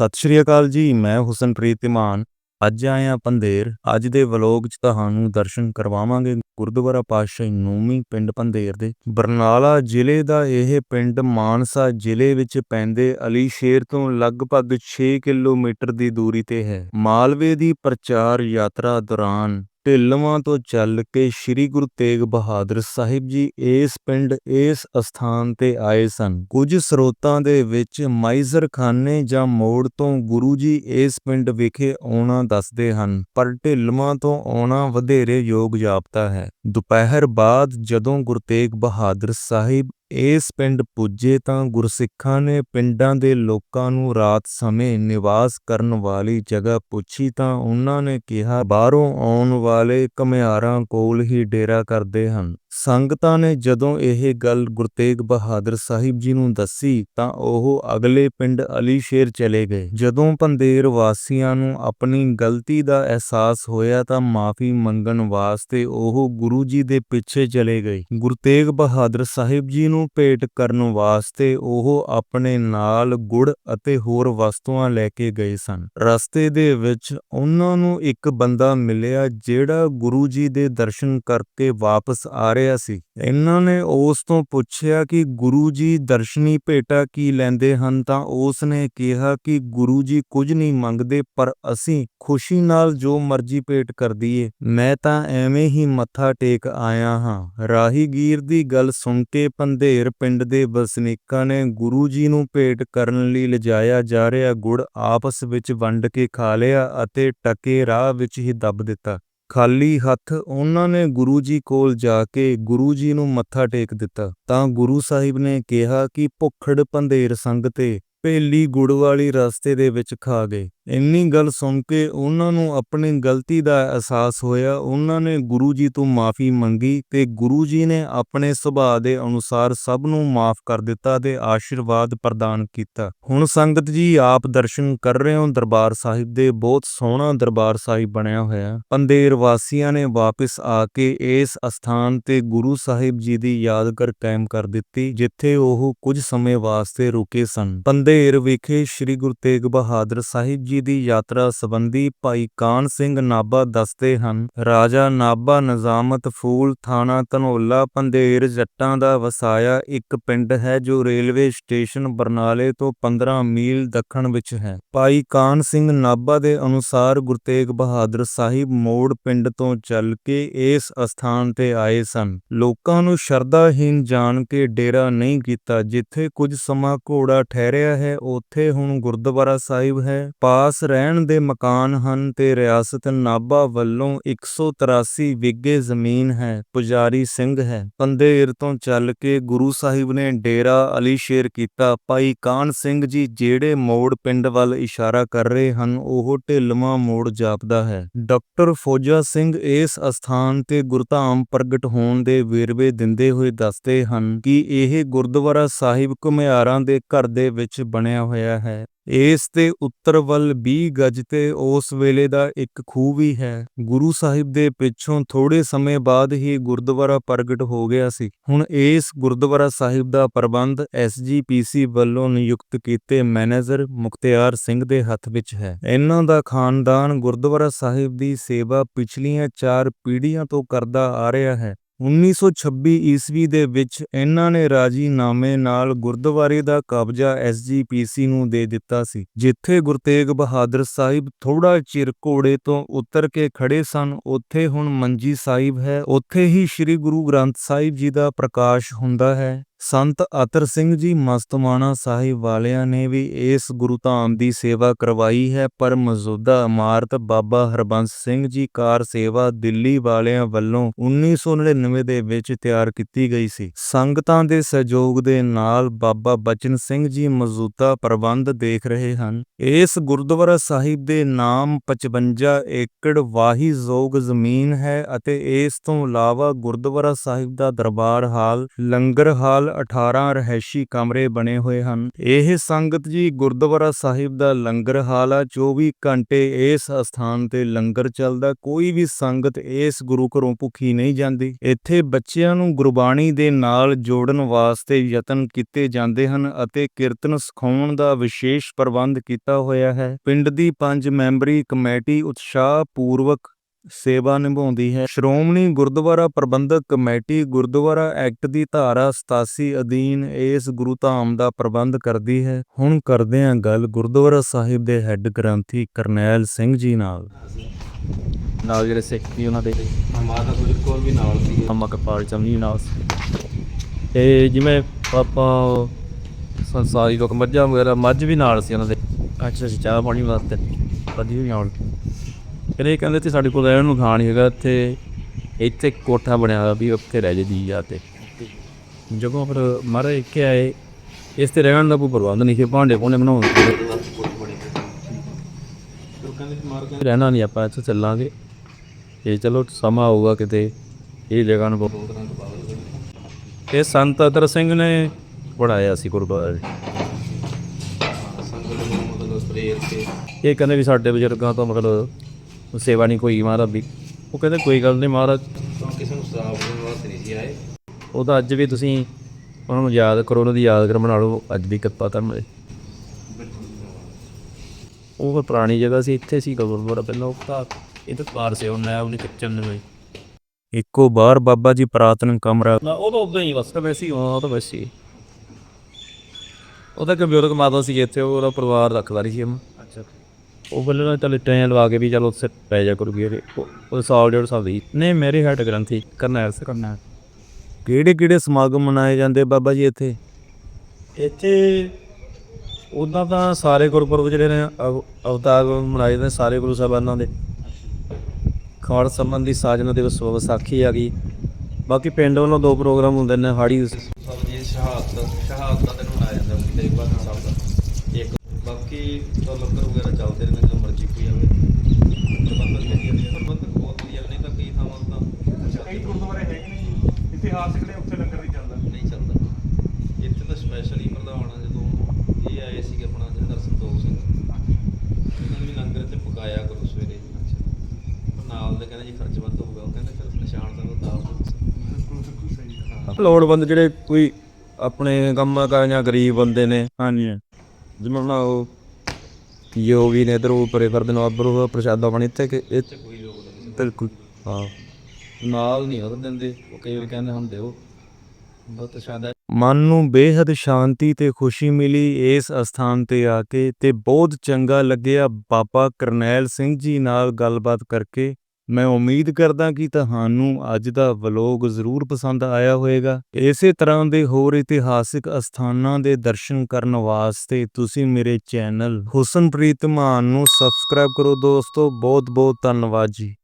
ਸਤਿ ਸ਼੍ਰੀ ਅਕਾਲ ਜੀ, ਮੈਂ ਹੁਸਨਪ੍ਰੀਤ ਇਮਾਨ ਅੱਜ ਆਇਆ ਪੰਧੇਰ ਅੱਜ ਦੇ ਵਲੋਗ 'ਚ ਤੁਹਾਨੂੰ ਦਰਸ਼ਨ ਕਰਵਾਵਾਂਗੇ ਗੁਰਦੁਆਰਾ ਪਾਤਸ਼ਾਹੀ ਨੂਮੀ ਪਿੰਡ ਪੰਧੇਰ ਦੇ। ਬਰਨਾਲਾ ਜ਼ਿਲ੍ਹੇ ਦਾ ਇਹ ਪਿੰਡ ਮਾਨਸਾ ਜ਼ਿਲ੍ਹੇ ਵਿੱਚ ਪੈਂਦੇ ਅਲੀ ਸ਼ੇਰ ਤੋਂ ਲਗਭਗ 6 ਕਿਲੋਮੀਟਰ ਦੀ ਦੂਰੀ ਤੇ ਹੈ। ਮਾਲਵੇ ਦੀ ਪ੍ਰਚਾਰ ਯਾਤਰਾ ਦੌਰਾਨ ਢਿੱਲਵਾਂ ਤੋਂ ਚੱਲ ਕੇ ਸ੍ਰੀ ਗੁਰੂ ਤੇਗ ਬਹਾਦਰ ਸਾਹਿਬ ਜੀ ਇਸ ਪਿੰਡ, ਇਸ ਅਸਥਾਨ ਤੇ ਆਏ ਸਨ। ਕੁਝ ਸਰੋਤਾਂ ਦੇ ਵਿੱਚ ਮਾਈਜ਼ਰਖਾਨੇ ਜਾਂ ਮੋੜ ਤੋਂ ਗੁਰੂ ਜੀ ਇਸ ਪਿੰਡ ਵਿਖੇ ਆਉਣਾ ਦੱਸਦੇ ਹਨ, ਪਰ ਢਿੱਲਵਾਂ ਤੋਂ ਆਉਣਾ ਵਧੇਰੇ ਯੋਗ ਜਾਪਦਾ ਹੈ। ਦੁਪਹਿਰ ਬਾਅਦ ਜਦੋਂ ਗੁਰੂ ਤੇਗ ਬਹਾਦਰ ਸਾਹਿਬ ਇਸ ਪਿੰਡ ਪੁੱਜੇ ਤਾਂ ਗੁਰਸਿੱਖਾਂ ਨੇ ਪਿੰਡਾਂ ਦੇ ਲੋਕਾਂ ਨੂੰ ਰਾਤ ਸਮੇਂ ਨਿਵਾਸ ਕਰਨ ਵਾਲੀ ਜਗ੍ਹਾ ਪੁੱਛੀ ਤਾਂ ਉਨ੍ਹਾਂ ਨੇ ਕਿਹਾ, ਬਾਹਰੋਂ ਆਉਣ ਵਾਲੇ ਘੁਮਿਆਰਾਂ ਕੋਲ ਹੀ ਡੇਰਾ ਕਰਦੇ ਹਨ। ਸੰਗਤਾਂ ਨੇ ਜਦੋਂ ਇਹ ਗੱਲ ਗੁਰਤੇਗ ਬਹਾਦਰ ਸਾਹਿਬ ਜੀ ਨੂੰ ਦੱਸੀ ਤਾਂ ਉਹ ਅਗਲੇ ਪਿੰਡ ਅਲੀ ਸ਼ੇਰ ਚਲੇ ਗਏ। ਜਦੋਂ ਪੰਦੇਰ ਵਾਸੀਆਂ ਨੂੰ ਆਪਣੀ ਗਲਤੀ ਦਾ ਅਹਿਸਾਸ ਹੋਇਆ ਤਾਂ ਮਾਫੀ ਮੰਗਣ ਵਾਸਤੇ ਉਹ ਗੁਰੂ ਜੀ ਦੇ ਪਿੱਛੇ ਚਲੇ ਗਏ। ਗੁਰੂ ਤੇਗ ਬਹਾਦਰ ਸਾਹਿਬ ਜੀ ਨੂੰ ਭੇਟ ਕਰਨ ਵਾਸਤੇ ਉਹ ਆਪਣੇ ਨਾਲ ਗੁੜ ਅਤੇ ਹੋਰ ਵਸਤੂਆਂ ਲੈ ਕੇ ਗਏ ਸਨ। ਰਸਤੇ ਦੇ ਵਿੱਚ ਉਹਨਾਂ ਨੂੰ ਇੱਕ ਬੰਦਾ ਮਿਲਿਆ ਜਿਹੜਾ ਗੁਰੂ ਜੀ ਦੇ ਦਰਸ਼ਨ ਕਰਕੇ ਵਾਪਸ ਆ ਰਿਹਾ ਸੀ। ਇਹਨਾਂ ਨੇ ਉਸ ਤੋਂ ਪੁੱਛਿਆ ਕਿ ਗੁਰੂ ਜੀ ਦਰਸ਼ਨੀ ਭੇਟਾ ਕੀ ਲੈਂਦੇ ਹਨ ਤਾਂ ਉਸ ਨੇ ਕਿਹਾ ਕਿ ਗੁਰੂ ਜੀ ਕੁਝ ਨਹੀਂ ਮੰਗਦੇ ਪਰ ਅਸੀਂ ਖੁਸ਼ੀ ਨਾਲ ਜੋ ਮਰਜ਼ੀ ਭੇਟ ਕਰ ਦਈਏ। ਮੈਂ ਤਾਂ ਐਵੇਂ ਹੀ ਮੱਥਾ ਟੇਕ ਆਇਆ ਹਾਂ। ਰਾਹੀਗੀਰ ਦੀ ਗੱਲ ਸੁਣ ਕੇ ਪੰਧੇਰ ਪਿੰਡ ਦੇ ਵਸਨੀਕਾਂ ਨੇ ਗੁਰੂ ਜੀ ਨੂੰ ਭੇਟ ਕਰਨ ਲਈ ਲਿਜਾਇਆ ਜਾ ਰਿਹਾ ਗੁੜ ਆਪਸ ਵਿੱਚ ਵੰਡ ਕੇ ਖਾ ਲਿਆ ਅਤੇ ਟਕੇ ਰਾਹ ਵਿੱਚ ਹੀ ਦੱਬ ਦਿੱਤਾ। ਖਾਲੀ ਹੱਥ ਉਹਨਾਂ ਨੇ ਗੁਰੂ ਜੀ ਕੋਲ ਜਾ ਕੇ ਗੁਰੂ ਜੀ ਨੂੰ ਮੱਥਾ ਟੇਕ ਦਿੱਤਾ। ਤਾਂ ਗੁਰੂ ਸਾਹਿਬ ਨੇ ਕਿਹਾ ਕਿ ਭੁੱਖੜ ਪੰਧੇਰ ਸੰਗ ਤੇ ਭੇਲੀ ਗੁੜ ਵਾਲੀ ਰਸਤੇ ਦੇ ਵਿੱਚ ਖਾ ਗਏ। ਇੰਨੀ ਗੱਲ ਸੁਣ ਕੇ ਉਹਨਾਂ ਨੂੰ ਆਪਣੀ ਗਲਤੀ ਦਾ ਅਹਿਸਾਸ ਹੋਇਆ। ਉਹਨਾਂ ਨੇ ਗੁਰੂ ਜੀ ਤੋਂ ਮਾਫੀ ਮੰਗੀ ਤੇ ਗੁਰੂ ਜੀ ਨੇ ਆਪਣੇ ਸੁਭਾਅ ਦੇ ਅਨੁਸਾਰ ਸਭ ਨੂੰ ਮਾਫ ਕਰ ਦਿੱਤਾ ਤੇ ਆਸ਼ੀਰਵਾਦ ਪ੍ਰਦਾਨ ਕੀਤਾ। ਹੁਣ ਸੰਗਤ ਜੀ, ਆਪ ਦਰਸ਼ਨ ਕਰ ਰਹੇ ਹੋ। ਦਰਬਾਰ ਸਾਹਿਬ ਦੇ ਬਹੁਤ ਸੋਹਣਾ ਦਰਬਾਰ ਸਾਹਿਬ ਬਣਿਆ ਹੋਇਆ ਪੰਦੇਰ ਵਾਸੀਆਂ ਨੇ ਵਾਪਸ ਆ ਕੇ ਇਸ ਅਸਥਾਨ ਤੇ ਗੁਰੂ ਸਾਹਿਬ ਜੀ ਦੀ ਯਾਦਗਾਰ ਕਾਇਮ ਕਰ ਦਿੱਤੀ, ਜਿੱਥੇ ਉਹ ਕੁਝ ਸਮੇਂ ਵਾਸਤੇ ਰੁਕੇ ਸਨ। ਪੰਦੇਰ ਵਿਖੇ ਸ੍ਰੀ ਗੁਰੂ ਤੇਗ ਬਹਾਦਰ ਸਾਹਿਬ ਜੀ ਦੀ ਯਾਤਰਾ ਸੰਬੰਧੀ ਭਾਈ ਕਾਨ ਸਿੰਘ ਨਾਭਾ ਦੱਸਦੇ ਹਨ, ਰਾਜਾ ਨਾਭਾ ਨਿਜ਼ਾਮਤ ਫੂਲ ਥਾਣਾ ਧਨੌਲਾ ਪੰਦੇਰ ਜੱਟਾਂ ਦਾ ਵਸਾਇਆ ਇੱਕ ਪਿੰਡ ਹੈ ਜੋ ਰੇਲਵੇ ਸਟੇਸ਼ਨ ਬਰਨਾਲੇ ਤੋਂ 15 ਮੀਲ ਦੱਖਣ ਵਿੱਚ ਹੈ। ਭਾਈ ਕਾਨ ਸਿੰਘ ਨਾਭਾ ਦੇ ਅਨੁਸਾਰ ਗੁਰਤੇਗ ਬਹਾਦਰ ਸਾਹਿਬ ਮੋੜ ਪਿੰਡ ਤੋਂ ਚੱਲ ਕੇ ਇਸ ਅਸਥਾਨ ਤੇ ਆਏ ਸਨ। ਲੋਕਾਂ ਨੂੰ ਸ਼ਰਧਾਹੀਨ ਜਾਣ ਕੇ ਡੇਰਾ ਨਹੀਂ ਕੀਤਾ, ਜਿੱਥੇ ਕੁਝ ਸਮਾਂ ਘੋੜਾ ਠਹਿਰਿਆ ਹੈ, ਉੱਥੇ ਹੁਣ ਗੁਰਦੁਆਰਾ ਸਾਹਿਬ ਹੈ। ਪਾਸ ਰਹਿਣ ਦੇ ਮਕਾਨ ਹਨ ਤੇ ਰਿਆਸਤ ਨਾਭਾ ਵੱਲੋਂ 183 ਵਿਗੇ ਜ਼ਮੀਨ ਹੈ, ਪੁਜਾਰੀ ਸਿੰਘ ਹੈ। ਪੰਦੇਰ ਤੋਂ ਚੱਲ ਕੇ ਗੁਰੂ ਸਾਹਿਬ ਨੇ ਡੇਰਾ ਅਲੀ ਸ਼ੇਰ ਕੀਤਾ। ਭਾਈ ਕਾਨ ਸਿੰਘ ਜੀ ਜਿਹੜੇ ਮੋੜ ਪਿੰਡ ਵੱਲ ਇਸ਼ਾਰਾ ਕਰ ਰਹੇ ਹਨ, ਉਹ ਢਿੱਲਵਾਂ ਮੋੜ ਜਾਪਦਾ ਹੈ। ਡਾਕਟਰ ਫੌਜਾ ਸਿੰਘ ਇਸ ਅਸਥਾਨ ਤੇ ਗੁਰਧਾਮ ਪ੍ਰਗਟ ਹੋਣ ਦੇ ਵੇਰਵੇ ਦਿੰਦੇ ਹੋਏ ਦੱਸਦੇ ਹਨ ਕਿ ਇਹ ਗੁਰਦੁਆਰਾ ਸਾਹਿਬ ਘੁਮਿਆਰਾਂ ਦੇ ਘਰ ਦੇ ਵਿੱਚ ਬਣਿਆ ਹੋਇਆ ਹੈ। ਇਸ ਦੇ ਉੱਤਰ ਵੱਲ 20 ਗਜ ਤੇ ਉਸ ਵੇਲੇ ਦਾ ਇੱਕ ਖੂਹ ਵੀ ਹੈ। ਗੁਰੂ ਸਾਹਿਬ ਦੇ ਪਿੱਛੋਂ ਥੋੜੇ ਸਮੇਂ ਬਾਅਦ ਹੀ ਗੁਰਦੁਆਰਾ ਪ੍ਰਗਟ ਹੋ ਗਿਆ ਸੀ। ਹੁਣ ਇਸ ਗੁਰਦੁਆਰਾ ਸਾਹਿਬ ਦਾ ਪ੍ਰਬੰਧ ਐਸਜੀਪੀਸੀ ਵੱਲੋਂ ਨਿਯੁਕਤ ਕੀਤੇ ਮੈਨੇਜਰ ਮੁਖਤਿਆਰ ਸਿੰਘ ਦੇ ਹੱਥ ਵਿੱਚ ਹੈ। ਇਹਨਾਂ ਦਾ ਖਾਨਦਾਨ ਗੁਰਦੁਆਰਾ ਸਾਹਿਬ ਦੀ ਸੇਵਾ ਪਿਛਲੀਆਂ ਚਾਰ ਪੀੜ੍ਹੀਆਂ ਤੋਂ ਕਰਦਾ ਆ ਰਿਹਾ ਹੈ। 1926 ਈਸਵੀ ਦੇ ਵਿੱਚ ਇਹਨਾਂ ਨੇ ਰਾਜੀਨਾਮੇ ਨਾਲ ਗੁਰਦੁਆਰੇ ਦਾ ਕਬਜ਼ਾ ਐਸਜੀਪੀਸੀ ਨੂੰ ਦੇ ਦਿੱਤਾ ਸੀ, ਜਿੱਥੇ ਗੁਰਤੇਗ ਬਹਾਦਰ ਸਾਹਿਬ ਥੋੜਾ ਚਿਰ ਘੋੜੇ ਤੋਂ ਉਤਰ ਕੇ ਖੜੇ ਸਨ। ਉੱਥੇ ਹੁਣ ਮੰਜੀ ਸਾਹਿਬ ਹੈ। ਉੱਥੇ ਹੀ ਸ੍ਰੀ ਗੁਰੂ ਗ੍ਰੰਥ ਸਾਹਿਬ ਜੀ ਦਾ ਪ੍ਰਕਾਸ਼ ਹੁੰਦਾ ਹੈ। ਸੰਤ ਅਤਰ ਸਿੰਘ ਜੀ ਮਸਤਮਾਣਾ ਸਾਹਿਬ ਵਾਲਿਆਂ ਨੇ ਵੀ ਇਸ ਗੁਰੂ ਧਾਮ ਦੀ ਸੇਵਾ ਕਰਵਾਈ ਹੈ, ਪਰ ਮੌਜੂਦਾ ਇਮਾਰਤ ਬਾਬਾ ਹਰਬੰਸ ਸਿੰਘ ਜੀ ਕਾਰ ਸੇਵਾ ਦਿੱਲੀ ਵਾਲਿਆਂ ਵੱਲੋਂ 1999 ਦੇ ਵਿੱਚ ਤਿਆਰ ਕੀਤੀ ਗਈ ਸੀ। ਸੰਗਤਾਂ ਦੇ ਸਹਿਯੋਗ ਦੇ ਨਾਲ ਬਾਬਾ ਬਚਨ ਸਿੰਘ ਜੀ ਮੌਜੂਦਾ ਪ੍ਰਬੰਧ ਦੇਖ ਰਹੇ ਹਨ। ਇਸ ਗੁਰਦੁਆਰਾ ਸਾਹਿਬ ਦੇ ਨਾਮ 55 ਏਕੜ ਵਾਹੀ ਜ਼ੋਗ ਜ਼ਮੀਨ ਹੈ ਅਤੇ ਇਸ ਤੋਂ ਇਲਾਵਾ ਗੁਰਦੁਆਰਾ ਸਾਹਿਬ ਦਾ ਦਰਬਾਰ ਹਾਲ, ਲੰਗਰ ਹਾਲ ਨਾਲ 18 ਰਹਿਸ਼ੀ ਕਮਰੇ ਬਣੇ ਹੋਏ ਹਨ। ਇਹ ਸੰਗਤ ਜੀ ਗੁਰਦੁਆਰਾ ਸਾਹਿਬ ਦਾ ਲੰਗਰ ਹਾਲ ਆ 24 ਘੰਟੇ ਇਸ ਸਥਾਨ ਤੇ ਲੰਗਰ ਚੱਲਦਾ। ਕੋਈ ਵੀ ਸੰਗਤ ਇਸ ਗੁਰੂ ਘਰੋਂ ਭੁੱਖੀ ਨਹੀਂ ਜਾਂਦੀ। ਇੱਥੇ ਬੱਚਿਆਂ ਨੂੰ ਗੁਰਬਾਣੀ ਦੇ ਨਾਲ ਜੋੜਨ ਵਾਸਤੇ ਯਤਨ ਕੀਤੇ ਜਾਂਦੇ ਹਨ ਅਤੇ ਕੀਰਤਨ ਸਿਖਾਉਣ ਦਾ ਵਿਸ਼ੇਸ਼ ਪ੍ਰਬੰਧ ਕੀਤਾ ਹੋਇਆ ਹੈ। ਪਿੰਡ ਦੀ ਪੰਜ ਮੈਂਬਰੀ ਕਮੇਟੀ ਉਤਸ਼ਾਹ ਪੂਰਵਕ ਸੇਵਾ ਨਿਭਾਉਂਦੀ ਹੈ। ਸ਼੍ਰੋਮਣੀ ਗੁਰਦੁਆਰਾ ਪ੍ਰਬੰਧਕ ਕਮੇਟੀ ਗੁਰਦੁਆਰਾ ਐਕਟ ਦੀ ਧਾਰਾ 87 ਅਧੀਨ ਇਸ ਗੁਰੂ ਧਾਮ ਦਾ ਪ੍ਰਬੰਧ ਕਰਦੀ ਹੈ। ਹੁਣ ਕਰਦੇ ਹਾਂ ਗੱਲ ਗੁਰਦੁਆਰਾ ਸਾਹਿਬ ਦੇ ਹੈੱਡ ਗ੍ਰੰਥੀ ਕਰਨੈਲ ਸਿੰਘ ਜੀ ਨਾਲ। ਨਾਲ ਜਿਹੜੇ ਸਿੱਖ ਵੀ ਉਹਨਾਂ ਦੇ। ਮਾਤਾ ਗੁਜਰ ਕੌਰ ਵੀ ਨਾਲ ਸੀ। ਅੰਮਾ ਕਪਾਲ ਚੰਨੀ ਨਾਲ ਸੀ। ਤੇ ਜਿਵੇਂ ਆਪਾਂ ਸੰਸਾਰੀ ਲੋਕ ਮੱਝਾਂ ਵਗੈਰਾ ਮੱਝ ਵੀ ਨਾਲ ਸੀ ਉਹਨਾਂ ਦੇ। ਅੱਛਾ ਅੱਛਾ ਚਾਹ ਪਾਣੀ ਵਾਸਤੇ। ਵਧੀਆ ਵੀ ਨਾਲ। ਫਿਰ ਇਹ ਕਹਿੰਦੇ ਤੇ ਸਾਡੇ ਕੋਲ ਰਹਿਣ ਨੂੰ ਥਾਂ ਨਹੀਂ ਹੈਗਾ ਇੱਥੇ ਇੱਥੇ ਕੋਠਾ ਬਣਿਆ ਹੋਇਆ ਵੀ ਉੱਥੇ ਰਹਿ ਜੀ ਜਾ ਤੇ। ਜਦੋਂ ਫਿਰ ਮਹਾਰਾਜ ਇੱਥੇ ਆਏ। ਇਸ ਤੇ ਰਹਿਣ ਦਾ ਕੋਈ ਪ੍ਰਬੰਧ ਨਹੀਂ ਸੀ ਭਾਂਡੇ ਭੂੰਡੇ ਬਣਾਉਣ ਦੇ। ਰਹਿਣਾ ਨਹੀਂ ਆਪਾਂ ਇੱਥੇ ਚੱਲਾਂਗੇ। ਤੇ ਚਲੋ ਸਮਾਂ ਆਊਗਾ ਕਿਤੇ ਇਹ ਜਗ੍ਹਾ ਨੂੰ ਬਹੁਤ ਇਹ ਸੰਤ ਅਤਰ ਸਿੰਘ ਨੇ ਪੜਾਇਆ ਸੀ ਗੁਰਦੁਆਰੇ ਇਹ ਕਹਿੰਦੇ ਵੀ ਸਾਡੇ ਬਜ਼ੁਰਗਾਂ ਤੋਂ ਮਤਲਬ ਸੇਵਾ ਨਹੀਂ ਕੋਈ ਮਹਾਰਾਜ ਵੀ ਉਹ ਕਹਿੰਦੇ ਕੋਈ ਗੱਲ ਨਹੀਂ ਮਹਾਰਾਜ। ਕਿਸੇ ਨੂੰ ਸਰਾਪ ਦੇਣ ਵਾਸਤੇ ਨਹੀਂ ਸੀ ਆਏ। ਉਹ ਤਾਂ ਅੱਜ ਵੀ ਤੁਸੀਂ ਉਹਨਾਂ ਨੂੰ ਯਾਦ ਕਰੋ ਉਹਨਾਂ ਦੀ ਯਾਦਗਾਰ ਬਣਾ ਲਓ। ਅੱਜ ਵੀ ਕਿਰਪਾ ਧਰਮ ਦੇ। ਉਹ ਫਿਰ ਪੁਰਾਣੀ ਜਗ੍ਹਾ ਸੀ ਇੱਥੇ ਸੀ ਗੁਰਦੁਆਰਾ ਪਹਿਲਾਂ ਉਹ ਤਾਂ ਇਹ ਤਾਂ ਪਾਰ ਸੇ ਉਹਨਾਂ ਉਹਨੇ ਕਿਚਨ ਨੇ ਬਈ। ਇੱਕੋ ਬਾਹਰ ਬਾਬਾ ਜੀ ਪ੍ਰਾਤਨ ਕਮਰਾ। ਨਾ ਉਹ ਤਾਂ ਉਦਾਂ ਹੀ ਬਸ। ਤਾਂ ਵੈਸੇ ਹੀ ਉਹ ਤਾਂ ਵੈਸੇ ਹੀ। ਉਹਦਾ ਕੰਪਿਊਟਰ ਮਾਤਾ ਸੀ ਇੱਥੇ ਉਹਦਾ ਪਰਿਵਾਰ ਰੱਖਦਾ ਰਹੀ ਸੀ ਉਹਨੂੰ। ਉਹ ਬੱਲੇ ਨਾਲ ਚੱਲ ਟੈਨ ਲਵਾ ਕੇ ਵੀ ਚਲ ਉੱਥੇ ਪੈ ਜਾ ਕਰੂਗੀ ਇਹ। ਉਹ ਸਾਲ ਡੇਢ ਸਾਲ ਦੀ। ਨਹੀਂ ਮੇਰੇ ਹੈਡ ਗ੍ਰੰਥੀ ਕਰਨੈਲ ਸੇ ਕਰਨੈਲ। ਕਿਹੜੇ ਕਿਹੜੇ ਸਮਾਗਮ ਮਨਾਏ ਜਾਂਦੇ ਬਾਬਾ ਜੀ ਇੱਥੇ? ਇੱਥੇ ਉਦਾਂ ਤਾਂ ਸਾਰੇ ਗੁਰਪੁਰਬ ਜਿਹੜੇ ਨੇ ਅਵ- ਅਵਤਾਰ ਮਨਾਏ ਜਾਂਦੇ ਸਾਰੇ ਗੁਰੂ ਸਾਹਿਬਾਨਾਂ ਦੇ। ਖਾੜ ਸੰਬੰਧੀ ਸਾਜਨਾ ਦਿਵਸ ਵਿਸਾਖੀ ਆ ਗਈ। ਬਾਕੀ ਪਿੰਡ ਵੱਲੋਂ ਦੋ ਪ੍ਰੋਗਰਾਮ ਹੁੰਦੇ ਨੇ ਹਾੜੀ ਸਭ ਦੀ ਸ਼ਹਾਦਤ ਸ਼ਹਾਦਤ ਦਾ ਦਿਨ ਮਨਾਇਆ ਜਾਂਦਾ ਸਾਹਿਬ ਦਾ ਇੱਕ ਬਾਕੀ ਤਾਂ ਲੰਗਰ ਵਗੈਰਾ ਚੱਲਦੇ ਰਹਿੰਦੇ ਜਦੋਂ ਮਰਜ਼ੀ ਕੋਈ ਆਵੇ ਪ੍ਰਬੰਧਕ ਵਧੀਆ ਨੇ ਪ੍ਰਬੰਧਕ ਬਹੁਤ ਵਧੀਆ ਨੇ ਤਾਂ ਕਈ ਥਾਵਾਂ ਤਾਂ ਕਈ ਗੁਰਦੁਆਰੇ ਹੈਗੇ ਨੇ ਜੀ, ਇਤਿਹਾਸਿਕ ਨੇ ਉੱਥੇ ਲੰਗਰ ਨਹੀਂ ਚੱਲਦਾ। ਨਹੀਂ ਚੱਲਦਾ। ਇੱਥੇ ਤਾਂ ਸਪੈਸ਼ਲੀ ਪ੍ਰਧਾਨ ਆ ਜਦੋਂ ਇਹ ਆਏ ਸੀਗੇ ਆਪਣਾ ਜਨਰਲ ਸੰਤੋਖ ਸਿੰਘ। ਇਹਨਾਂ ਨੇ ਲੰਗਰ ਤੇ ਪਕਾਇਆ ਕਰੋ ਸਵੇਰੇ। ਪਰ ਨਾਲ ਦੇ ਕਹਿੰਦੇ ਜੀ ਖਰਚ ਵੱਧ ਹੋਊਗਾ। ਉਹ ਕਹਿੰਦੇ ਫਿਰ ਨਿਸ਼ਾਨ ਸਾਹਿਬ ਦਾ ਦਾਬ ਬਿਲਕੁਲ ਬਿਲਕੁਲ ਸਹੀ ਹੈ। ਲੋੜਵੰਦ ਜਿਹੜੇ ਕੋਈ ਆਪਣੇ ਕੰਮ ਕਰ ਜਾਂ ਗਰੀਬ ਬੰਦੇ ਨੇ। ਹਾਂਜੀ। ਜਿਵੇਂ ਹੁਣ ਉਹ ਯੋਗੀ ਨੇ ਇਧਰ ਉੱਪਰੇ ਫਿਰਦੇ ਨੇ ਅੱਬਰ ਉਹ ਪ੍ਰਸ਼ਾਦਾ ਬਣ ਇੱਥੇ ਕਿ ਇੱਥੇ ਕੋਈ ਲੋੜ ਨਹੀਂ। ਬਿਲਕੁਲ। ਹਾਂ। ਨਾਲ ਨਹੀਂ ਉਹ ਦਿੰਦੇ ਉਹ ਕਈ ਵਾਰ ਕਹਿੰਦੇ ਹੁੰਦੇ ਉਹ। ਬਹੁਤ ਸ਼ਾਦਾ ਮਨ ਨੂੰ ਬੇਹੱਦ ਸ਼ਾਂਤੀ ਤੇ ਖੁਸ਼ੀ ਮਿਲੀ ਇਸ ਅਸਥਾਨ ਤੇ ਆ ਕੇ ਤੇ ਬਹੁਤ ਚੰਗਾ ਲੱਗਿਆ। ਬਾਬਾ ਕਰਨੈਲ ਸਿੰਘ ਜੀ ਨਾਲ ਗੱਲਬਾਤ ਕਰਕੇ ਮੈਂ ਉਮੀਦ ਕਰਦਾ ਕਿ ਤੁਹਾਨੂੰ ਅੱਜ ਦਾ ਵਲੋਗ ਜ਼ਰੂਰ ਪਸੰਦ ਆਇਆ ਹੋਵੇਗਾ। ਇਸੇ ਤਰ੍ਹਾਂ ਦੇ ਹੋਰ ਇਤਿਹਾਸਿਕ ਅਸਥਾਨਾਂ ਦੇ ਦਰਸ਼ਨ ਕਰਨ ਵਾਸਤੇ ਤੁਸੀਂ ਮੇਰੇ ਚੈਨਲ ਹੁਸਨਪ੍ਰੀਤ ਮਾਨ ਨੂੰ ਸਬਸਕ੍ਰਾਈਬ ਕਰੋ। ਦੋਸਤੋ ਬਹੁਤ ਬਹੁਤ ਧੰਨਵਾਦ ਜੀ।